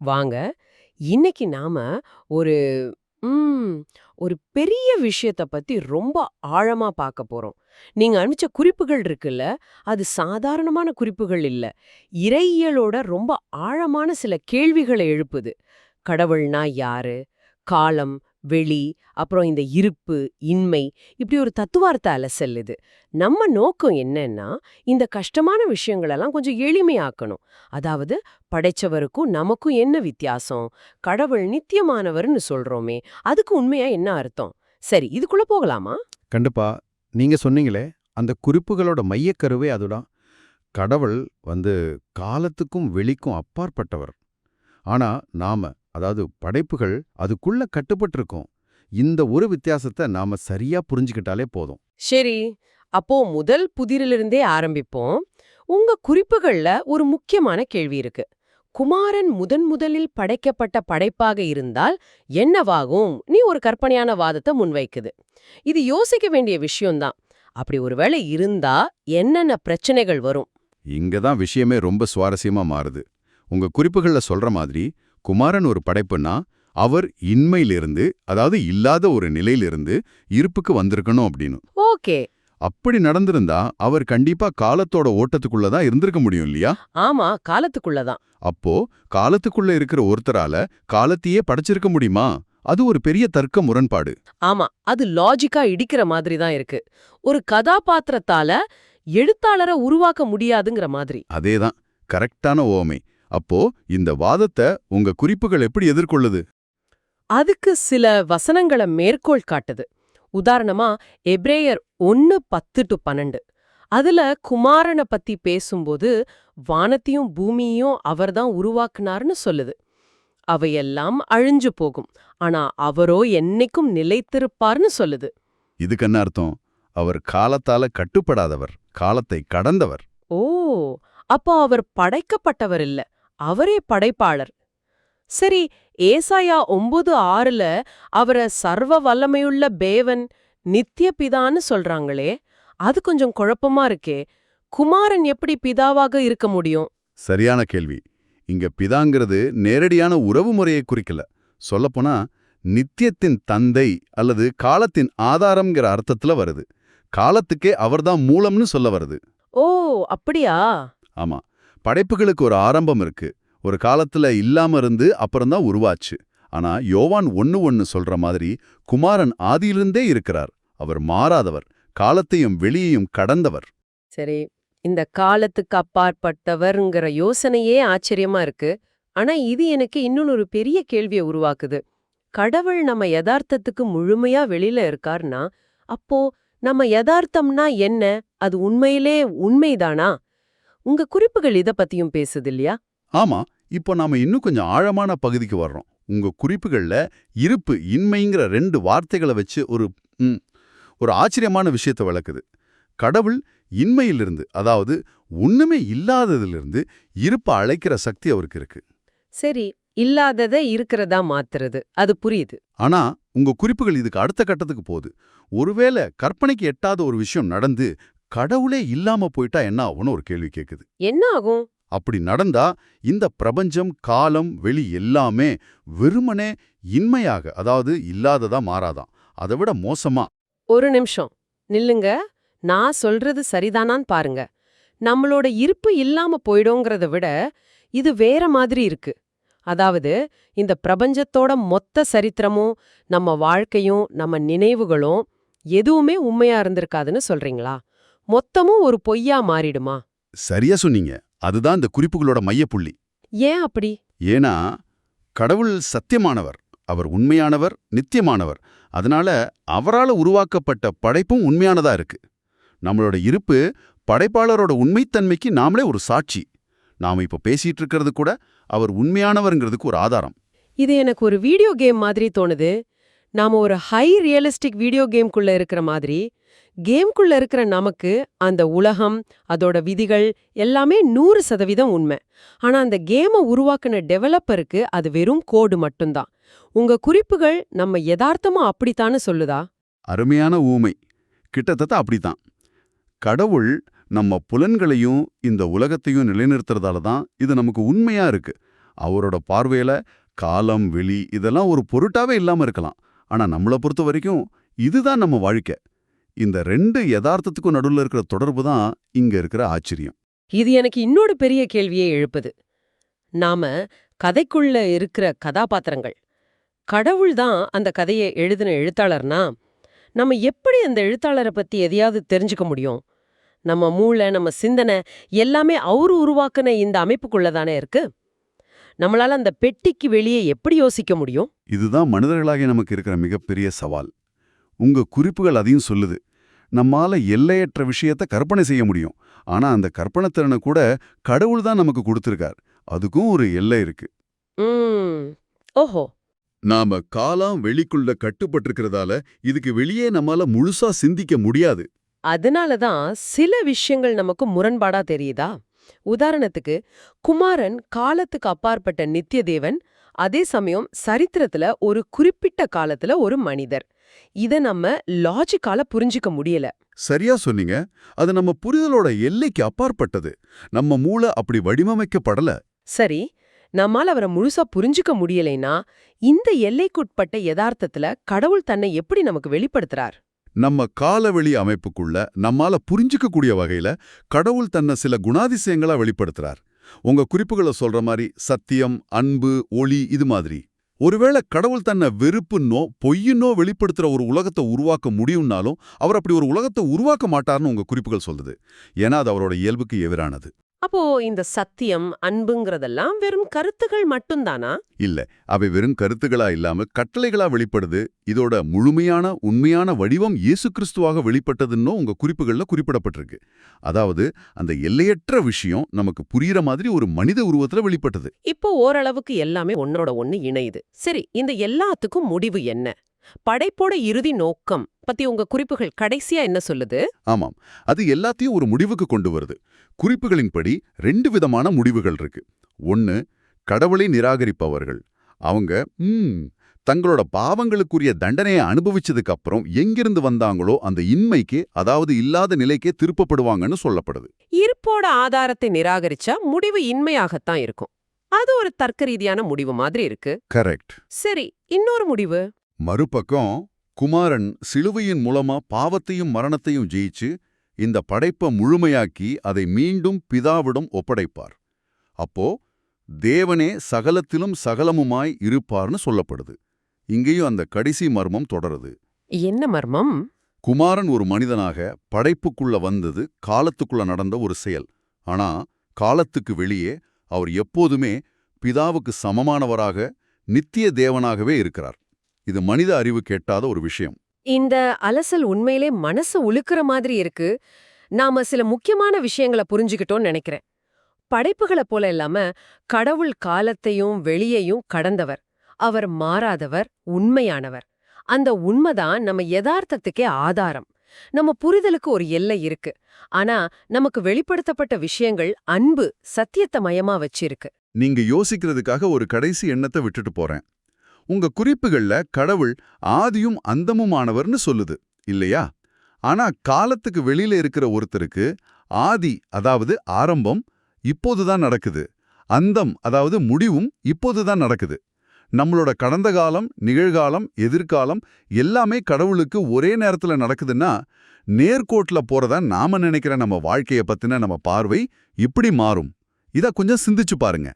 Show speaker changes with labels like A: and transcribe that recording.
A: வாங்க. இன்னைக்கு நாம ஒரு ம், ஒரு பெரிய விஷயத்த பத்தி ரொம்ப ஆழமா பார்க்க போறோம். நீங்க அனுப்பிச்ச குறிப்புகள் இருக்குல்ல அது சாதாரணமான குறிப்புகள் இல்ல. இறையியலோட ரொம்ப ஆழமான சில கேள்விகளை எழுப்புது. கடவுள்னா யாரு? காலம் வெளி அப்புறம் இந்த இருப்பு இன்மை இப்படி ஒரு தத்துவார்த்த அலசல் இது நம்ம நோக்கம் என்னன்னா இந்த கஷ்டமான விஷயங்களெல்லாம் கொஞ்சம் எளிமையாக்கணும். அதாவது படைச்சவருக்கும் நமக்கும் என்ன வித்தியாசம்? கடவுள் நித்தியமானவர்னு சொல்றோமே அதுக்கு உண்மையா என்ன அர்த்தம்? சரி இதுக்குள்ள போகலாமா?
B: கண்டிப்பா. நீங்க சொன்னீங்களே அந்த குறிப்புகளோட மையக்கருவே அதுதான். கடவுள் வந்து காலத்துக்கும் வெளிக்கும் அப்பாற்பட்டவர். ஆனா நாம அதாவது படைப்புகள் அதுக்குள்ள கட்டுப்பட்டிருக்கோம். இந்த ஒரு வித்தியாசத்தை நாம சரியா புரிஞ்சுக்கிட்டாலே போதும்.
A: சரி அப்போ முதல் புதிரிலிருந்தே ஆரம்பிப்போம். உங்க குறிப்புகள்ல ஒரு முக்கியமான கேள்வி இருக்கு. குமாரன் முதன் முதலில் படைக்கப்பட்ட படைப்பாக இருந்தால் என்னவாகும்? நீ ஒரு கற்பனையான வாதத்தை முன்வைக்குது. இது யோசிக்க வேண்டிய விஷயம்தான். அப்படி ஒருவேளை இருந்தா என்னென்ன பிரச்சனைகள் வரும்?
B: இங்க தான் விஷயமே ரொம்ப சுவாரஸ்யமா மாறுது. உங்க குறிப்புகள்ல சொல்ற மாதிரி குமாரன் ஒரு படைப்புன்னா அவர் இன்மையிலிருந்து அதாவது இல்லாத ஒரு நிலையிலிருந்து இருப்புக்கு வந்திருக்கணும் அப்படின்னு.
A: ஓகே.
B: அப்படி நடந்திருந்தா அவர் கண்டிப்பா காலத்தோட ஓட்டத்துக்குள்ள தான் இருந்திருக்க முடியும் இல்லையா?
A: ஆமா காலத்துக்குள்ளதான்
B: அப்போ காலத்துக்குள்ள இருக்கிற ஒருத்தரால காலத்தையே படைச்சிருக்க முடியுமா? அது ஒரு பெரிய தர்க்க முரண்பாடு.
A: ஆமா அது லாஜிக்கா இடிக்கிற மாதிரி தான் இருக்கு. ஒரு கதாபாத்திரத்தால எழுத்தாளரை உருவாக்க முடியாதுங்கிற மாதிரி.
B: அதேதான் கரெக்டான ஓமை. அப்போ இந்த வாதத்தை உங்க குறிப்புகள் எப்படி எதிர்கொள்ளுது?
A: அதுக்கு சில வசனங்களை மேற்கோள் காட்டுது. உதாரணமா எப்ரேயர் ஒன்னு பத்து டு பன்னெண்டு. அதுல குமாரனை பத்தி பேசும்போது வானத்தையும் பூமியையும் அவர்தான் உருவாக்குனார்னு சொல்லுது. அவையெல்லாம் அழிஞ்சு போகும். ஆனா அவரோ என்னைக்கும் நிலைத்திருப்பார்னு சொல்லுது.
B: இதுக்கு என்ன அர்த்தம்? அவர் காலத்தால கட்டுப்படாதவர் காலத்தை கடந்தவர்.
A: ஓ! அப்போ அவர் படைக்கப்பட்டவர் இல்ல. அவரே படைப்பாளர். சரி ஏசாயா ஒன்பது ஆறுல அவரை சர்வ வல்லமையுள்ள பேவன் நித்திய பிதான்னு சொல்றாங்களே அது கொஞ்சம் குழப்பமா இருக்கே குமாரன் எப்படி பிதாவாக இருக்க முடியும்?
B: சரியான கேள்வி. இங்க பிதாங்கிறது நேரடியான உறவு முறையை குறிக்கல. சொல்லப்போனா நித்தியத்தின் தந்தை அல்லது காலத்தின் ஆதாரம்ங்கிற அர்த்தத்துல வருது. காலத்துக்கே அவர்தான் மூலம்னு சொல்ல வருது.
A: ஓ அப்படியா?
B: ஆமா. படைப்புகளுக்கு ஒரு ஆரம்பம் இருக்கு. ஒரு காலத்துல இல்லாம இருந்து அப்புறம்தான் உருவாச்சு. ஆனா யோவான் ஒன்னு ஒன்னு சொல்ற மாதிரி குமாரன் ஆதியிலிருந்தே இருக்கிறார். அவர் மாறாதவர். காலத்தையும் வெளியையும் கடந்தவர்.
A: சரி இந்த காலத்துக்கு அப்பாற்பட்டவர்ங்கிற யோசனையே ஆச்சரியமா இருக்கு. ஆனா இது எனக்கு இன்னொன்னு ஒரு பெரிய கேள்வியை உருவாக்குது. கடவுள் நம்ம யதார்த்தத்துக்கு முழுமையா வெளியில இருக்கார்னா அப்போ நம்ம யதார்த்தம்னா என்ன? அது உண்மையிலே உண்மைதானா? உங்க குறிப்புகள் இத பத்தியும் பேசுது இல்லையா
B: ஆமா இப்போ நாம இன்னும் கொஞ்சம் ஆழமான பகுதிக்கு வர்றோம். உங்க குறிப்புகள்ல இருப்பு இன்மைங்கிற ரெண்டு வார்த்தைகளை வச்சு ஒரு ஒரு ஆச்சரியமான விஷயத்தை விளக்குது. கடவுள் இன்மையிலிருந்து அதாவது ஒண்ணுமே இல்லாததிலிருந்து இருப்பை அழைக்கிற சக்தி அவருக்கு இருக்கு.
A: சரி இல்லாதத இருக்கிறதா மாத்துறது? அது புரியுது.
B: ஆனா உங்க குறிப்புகள் இதுக்கு அடுத்த கட்டத்துக்கு போகுது. ஒருவேளை கற்பனைக்கு எட்டாத ஒரு விஷயம் நடந்து கடவுளே இல்லாம போயிட்டா என்ன ஆகும்னு ஒரு கேள்வி கேக்குது.
A: என்ன ஆகும்?
B: அப்படி நடந்தா இந்த பிரபஞ்சம் காலம் வெளி எல்லாமே வெறுமனே இன்மையாக அதாவது இல்லாததா மாறாதாம் அதை விட மோசமா?
A: ஒரு நிமிஷம். நில்லுங்க. நான் சொல்றது சரிதானான்னு பாருங்க. நம்மளோட இருப்பு இல்லாம போயிடுங்கிறத விட இது வேற மாதிரி இருக்கு. அதாவது இந்த பிரபஞ்சத்தோட மொத்த சரித்திரமும் நம்ம வாழ்க்கையும் நம்ம நினைவுகளும் எதுவுமே உண்மையா இருந்திருக்காதுன்னு சொல்றீங்களா? மொத்தமும் ஒரு பொய்யா மாறிடுமா?
B: சரியா சொன்னீங்க. அதுதான் இந்த குறிப்புகளோட மையப்புள்ளி.
A: ஏன் அப்படி?
B: ஏன்னா கடவுள் சத்தியமானவர் அவர் உண்மையானவர் நித்தியமானவர். அதனால அவரால உருவாக்கப்பட்ட படைப்பும் உண்மையானதா இருக்கு. நம்மளோட இருப்பு படைப்பாளரோட உண்மைத்தன்மைக்கு நாமளே ஒரு சாட்சி. நாம இப்ப பேசிட்டு இருக்கிறது கூட அவர் உண்மையானவர்ங்கிறதுக்கு ஒரு ஆதாரம்.
A: இது எனக்கு ஒரு வீடியோ கேம் மாதிரி தோணுது. நாம ஒரு ஹை ரியலிஸ்டிக் வீடியோ கேம்குள்ள இருக்கிற மாதிரி கேம்குள்ள இருக்கிற நமக்கு அந்த உலகம் அதோட விதிகள் எல்லாமே நூறு சதவீதம் உண்மை. ஆனா அந்த கேமை உருவாக்குன டெவலப்பருக்கு அது வெறும் கோடு மட்டும்தான். உங்க குறிப்புகள் நம்ம யதார்த்தமா அப்படித்தானு சொல்லுதா?
B: அருமையான ஊமை. கிட்டத்தட்ட அப்படித்தான். கடவுள் நம்ம புலன்களையும் இந்த உலகத்தையும் நிலைநிறுத்துறதால தான் இது நமக்கு உண்மையா இருக்கு. அவரோட பார்வையில காலம் வெளி இதெல்லாம் ஒரு பொருட்டாவே இல்லாம இருக்கலாம். ஆனா நம்மளை பொறுத்த வரைக்கும் இதுதான் நம்ம வாழ்க்கை. இந்த ரெண்டு யதார்த்தத்துக்கும் நடுவுல இருக்கிற தொடர்பு தான் இங்க இருக்கிற ஆச்சரியம்.
A: இது எனக்கு இன்னொரு பெரிய கேள்வியை எழுப்புது. நாம கதைக்குள்ள இருக்கிற கதாபாத்திரங்கள். கடவுள் தான் அந்த கதையை எழுதின எழுத்தாளர்னா நம்ம எப்படி அந்த எழுத்தாளரை பத்தி எதையாவது தெரிஞ்சுக்க முடியும்? நம்ம மூளை நம்ம சிந்தனை எல்லாமே அவரு உருவாக்குன இந்த அமைப்புக்குள்ள தானே இருக்கு? நம்மளால அந்த பெட்டிக்கு வெளியே எப்படி யோசிக்க முடியும்?
B: இதுதான் மனிதர்களாகிய நமக்கு இருக்கிற மிகப்பெரிய சவால். உங்க குறிப்புகள் அதையும் சொல்லுது. நம்மால எல்லையற்ற விஷயத்த கற்பனை செய்ய முடியும். ஆனா அந்த கற்பனை திறனை கூட கடவுள் தான் நமக்கு கொடுத்திருக்கார். அதுக்கும் ஒரு எல்லை இருக்கு.
A: ஓஹோ.
B: நாம காலம் வெளிக்குள்ள கட்டுப்பட்டிருக்கிறதால இதுக்கு வெளியே நம்மால முழுசா சிந்திக்க முடியாது.
A: அதனால தான் சில விஷயங்கள் நமக்கு முரண்பாடா தெரியுதா? உதாரணத்துக்கு குமாரன் காலத்துக்கு அப்பாற்பட்ட நித்யதேவன் அதே சமயம் சரித்திரத்துல ஒரு குறிப்பிட்ட காலத்துல ஒரு மனிதர். இத நம்ம லாஜிக்கால புரிஞ்சுக்க முடியல.
B: சரியா சொன்னீங்க. அது நம்ம புரிதலோட எல்லைக்கு அப்பாற்பட்டது. நம்ம மூளை அப்படி வடிவமைக்கப்படல.
A: சரி நம்மால அவரை முழுசா புரிஞ்சுக்க முடியலைனா இந்த எல்லைக்குட்பட்ட யதார்த்தத்துல கடவுள் தன்னை எப்படி நமக்கு வெளிப்படுத்துறார்?
B: நம்ம காலவெளி அமைப்புக்குள்ள நம்மால புரிஞ்சுக்கக்கூடிய வகையில கடவுள் தன்னை சில குணாதிசயங்களா வெளிப்படுத்துறார். உங்க குறிப்புகளை சொல்ற மாதிரி சத்தியம் அன்பு ஒளி இது மாதிரி. ஒருவேளை கடவுள் தன்னை வெறுப்புன்னோ பொய்யுன்னோ வெளிப்படுத்துற ஒரு உலகத்தை உருவாக்க முடியும்னாலும் அவர் அப்படி ஒரு உலகத்தை உருவாக்க மாட்டார்னு உங்க குறிப்புகள் சொல்லுது. ஏன்னா அது அவரோட இயல்புக்கு எதிரானது.
A: அப்போ இந்த சத்தியம் அன்புங்கிறதெல்லாம் வெறும் கருத்துகள் மட்டும்தானா?
B: இல்ல அவை வெறும் கருத்துகளா இல்லாம கட்டளைகளா வெளிப்படுது. இதோட முழுமையான உண்மையான வடிவம் இயேசு கிறிஸ்துவாக வெளிப்பட்டதுன்னு உங்க குறிப்புகள்ல குறிப்பிடப்பட்டிருக்கு. அதாவது அந்த எல்லையற்ற விஷயம் நமக்கு புரியுற மாதிரி ஒரு மனித உருவத்துல வெளிப்பட்டது.
A: இப்போ ஓரளவுக்கு எல்லாமே ஒன்னோட ஒன்னு இணையுது. சரி இந்த எல்லாத்துக்கும் முடிவு என்ன? படைப்போட இறுதி நோக்கம் பத்தி உங்க குறிப்புகள் கடைசியா என்ன சொல்லுது?
B: ஆமாம். அது எல்லாத்தையும் ஒரு முடிவுக்கு கொண்டு வருது. குறிப்புகளின்படி ரெண்டு விதமான முடிவுகள் இருக்கு. ஒன்னு கடவுளை நிராகரிப்பவர்கள். அவங்க ம் தங்களோட பாவங்களுக்குரிய தண்டனையை அனுபவிச்சதுக்கு அப்புறம் எங்கிருந்து வந்தாங்களோ அந்த இன்மைக்கு அதாவது இல்லாத நிலைக்கே திருப்பப்படுவாங்கன்னு சொல்லப்படுது.
A: இருப்போட ஆதாரத்தை நிராகரிச்சா முடிவு இன்மையாகத்தான் இருக்கும். அது ஒரு தர்க்க ரீதியான முடிவு மாதிரி இருக்கு.
B: கரெக்ட்.
A: சரி இன்னொரு முடிவு?
B: மறுபக்கம் குமாரன் சிலுவையின் மூலமா பாவத்தையும் மரணத்தையும் ஜெயிச்சு இந்த படைப்பை முழுமையாக்கி அதை மீண்டும் பிதாவிடம் ஒப்படைப்பார். அப்போ தேவனே சகலத்திலும் சகலமுமாய் இருப்பார்னு சொல்லப்படுது. இங்கேயும் அந்த கடைசி மர்மம் தொடருது.
A: என்ன மர்மம்?
B: குமாரன் ஒரு மனிதனாக படைப்புக்குள்ள வந்தது காலத்துக்குள்ள நடந்த ஒரு செயல். ஆனா காலத்துக்கு வெளியே அவர் எப்போதுமே பிதாவுக்கு சமமானவராக நித்திய தேவனாகவே இருக்கிறார். இது மனித அறிவு கேட்டாத ஒரு விஷயம்.
A: இந்த அலசல் உண்மையிலே மனசு உலுக்குற மாதிரி இருக்கு. நாம சில முக்கியமான விஷயங்களை புரிஞ்சுக்கிட்டோம்னு நினைக்கிறேன். படைப்புகளை போல இல்லாம கடவுள் காலத்தையும் வெளியையும் கடந்தவர். அவர் மாறாதவர் உண்மையானவர். அந்த உண்மைதான் நம்ம யதார்த்தத்துக்கே ஆதாரம். நம்ம புரிதலுக்கு ஒரு எல்லை இருக்கு. ஆனா நமக்கு வெளிப்படுத்தப்பட்ட விஷயங்கள் அன்பு சத்தியத்தை மயமா வச்சிருக்கு.
B: நீங்க யோசிக்கிறதுக்காக ஒரு கடைசி எண்ணத்தை விட்டுட்டு போறேன். உங்க குறிப்புகள்ல கடவுள் ஆதியும் அந்தமுமானவர்னு சொல்லுது இல்லையா? ஆனா காலத்துக்கு வெளியில இருக்கிற ஒருத்தருக்கு ஆதி அதாவது ஆரம்பம் இப்போதுதான் நடக்குது. அந்தம் அதாவது முடிவும் இப்போதுதான் நடக்குது. நம்மளோட கடந்த காலம் நிகழ்காலம் எதிர்காலம் எல்லாமே கடவுளுக்கு ஒரே நேரத்துல நடக்குதுன்னா நேர்கோட்ல போறதா நாம நினைக்கிற நம்ம வாழ்க்கைய பத்தின நம்ம பார்வை இப்படி மாறும். இதை கொஞ்சம் சிந்திச்சு பாருங்க.